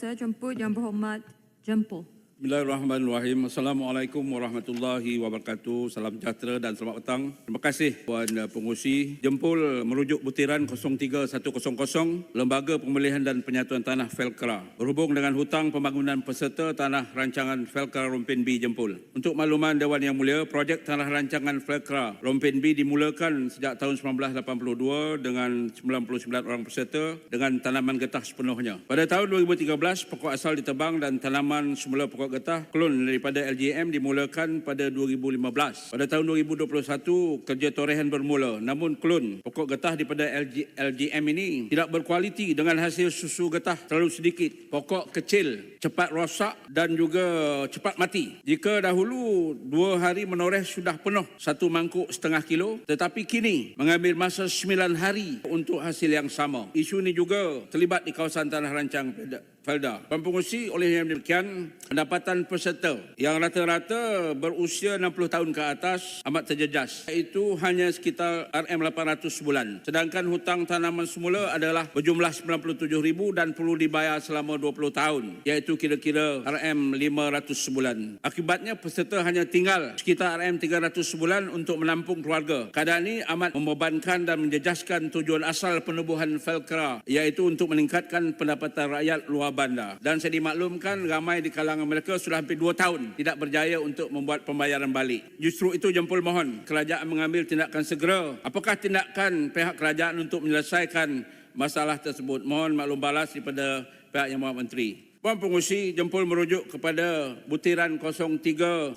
saya jemput Yang Berhormat Jempol. Bismillahirrahmanirrahim. Assalamualaikum warahmatullahi wabarakatuh. Salam sejahtera dan selamat petang. Terima kasih Puan Pengurusi. Jempol merujuk butiran 03100 Lembaga Pemilihan dan Penyatuan Tanah Felkra berhubung dengan hutang pembangunan peserta tanah rancangan Felkra Rompin B Jempol. Untuk makluman Dewan Yang Mulia, projek tanah rancangan Felkra Rompin B dimulakan sejak tahun 1982 dengan 99 orang peserta dengan tanaman getah sepenuhnya. Pada tahun 2013, pokok asal ditebang dan tanaman semula pokok getah klon daripada LGM dimulakan pada 2015. Pada tahun 2021, kerja torehan bermula. Namun klon pokok getah daripada LG, LGM ini tidak berkualiti dengan hasil susu getah terlalu sedikit. Pokok kecil, cepat rosak dan juga cepat mati. Jika dahulu dua hari menoreh sudah penuh satu mangkuk setengah kilo, tetapi kini mengambil masa sembilan hari untuk hasil yang sama. Isu ini juga terlibat di kawasan tanah rancang Felda. Pempengurusi oleh yang demikian, pendapatan peserta yang rata-rata berusia 60 tahun ke atas amat terjejas. Iaitu hanya sekitar RM800 sebulan. Sedangkan hutang tanaman semula adalah berjumlah RM97,000 dan perlu dibayar selama 20 tahun. Iaitu kira-kira RM500 sebulan. Akibatnya peserta hanya tinggal sekitar RM300 sebulan untuk menampung keluarga. Keadaan ini amat membebankan dan menjejaskan tujuan asal penubuhan Felkra iaitu untuk meningkatkan pendapatan rakyat luar bandar. Dan saya dimaklumkan ramai di kalangan mereka sudah hampir dua tahun tidak berjaya untuk membuat pembayaran balik. Justru itu jempol mohon kerajaan mengambil tindakan segera. Apakah tindakan pihak kerajaan untuk menyelesaikan masalah tersebut? Mohon maklum balas daripada pihak Yang Berhormat Menteri. Puan Pengurusi jempol merujuk kepada butiran 03 0300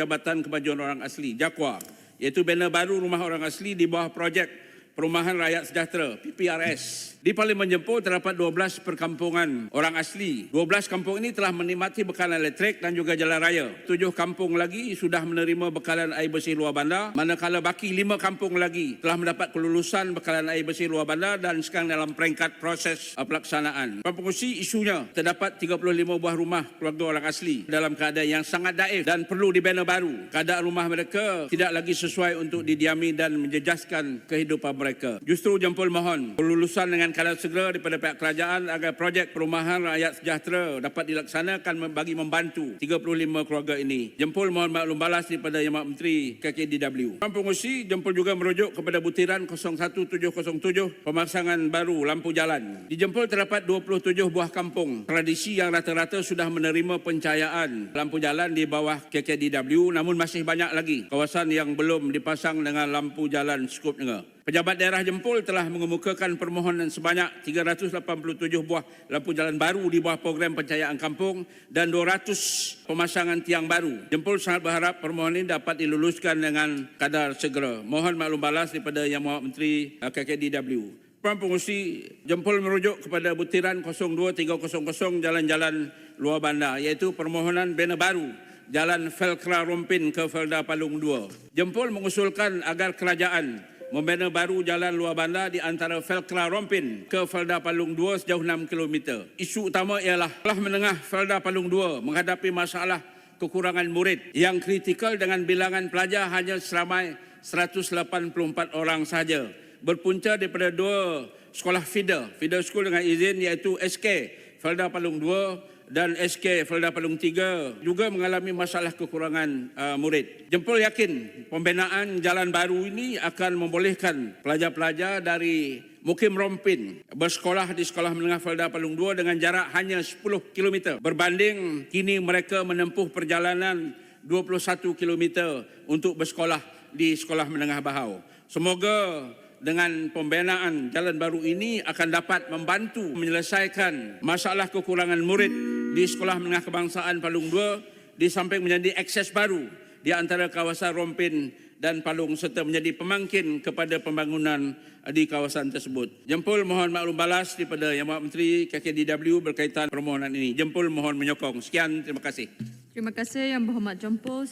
Jabatan Kemajuan Orang Asli Jakwa iaitu banner baru rumah orang asli di bawah projek Perumahan Rakyat Sejahtera PPRS. Di Parlimen Jempol terdapat 12 perkampungan orang asli. 12 kampung ini telah menikmati bekalan elektrik dan juga jalan raya. 7 kampung lagi sudah menerima bekalan air bersih luar bandar, manakala baki 5 kampung lagi telah mendapat kelulusan bekalan air bersih luar bandar dan sekarang dalam peringkat proses uh, pelaksanaan. Pengurusi isunya terdapat 35 buah rumah keluarga orang asli dalam keadaan yang sangat daif dan perlu dibina baru. Keadaan rumah mereka tidak lagi sesuai untuk didiami dan menjejaskan kehidupan mereka. Justru jempol mohon kelulusan dengan kadar segera daripada pihak kerajaan agar projek perumahan rakyat sejahtera dapat dilaksanakan bagi membantu 35 keluarga ini. Jempol mohon maklum balas daripada Yang Berhormat Menteri KKDW. Puan Pengurusi, Jempol juga merujuk kepada butiran 01707 pemasangan baru lampu jalan. Di Jempol terdapat 27 buah kampung tradisi yang rata-rata sudah menerima pencahayaan lampu jalan di bawah KKDW namun masih banyak lagi kawasan yang belum dipasang dengan lampu jalan skupnya. Pejabat daerah Jempol telah mengemukakan permohonan sebanyak 387 buah lampu jalan baru di bawah program pencahayaan kampung dan 200 pemasangan tiang baru. Jempol sangat berharap permohonan ini dapat diluluskan dengan kadar segera. Mohon maklum balas daripada Yang Berhormat Menteri uh, KKDW. Puan Pengurusi Jempol merujuk kepada butiran 02300 jalan-jalan luar bandar iaitu permohonan bina baru Jalan Felkra Rompin ke Felda Palung 2. Jempol mengusulkan agar kerajaan membina baru jalan luar bandar di antara Felkra Rompin ke Felda Palung 2 sejauh 6 km. Isu utama ialah telah menengah Felda Palung 2 menghadapi masalah kekurangan murid yang kritikal dengan bilangan pelajar hanya seramai 184 orang sahaja. Berpunca daripada dua sekolah feeder, feeder school dengan izin iaitu SK Felda Palung 2 dan SK Felda Palung 3 juga mengalami masalah kekurangan uh, murid. Jempol yakin pembinaan jalan baru ini akan membolehkan pelajar-pelajar dari Mukim Rompin bersekolah di Sekolah Menengah Felda Palung 2 dengan jarak hanya 10 km berbanding kini mereka menempuh perjalanan 21 km untuk bersekolah di Sekolah Menengah Bahau. Semoga dengan pembinaan jalan baru ini akan dapat membantu menyelesaikan masalah kekurangan murid di Sekolah Menengah Kebangsaan Palung 2 di samping menjadi akses baru di antara kawasan Rompin dan Palung serta menjadi pemangkin kepada pembangunan di kawasan tersebut. Jempol mohon maklum balas daripada Yang Berhormat Menteri KKDW berkaitan permohonan ini. Jempol mohon menyokong. Sekian, terima kasih. Terima kasih Yang Berhormat Jempol.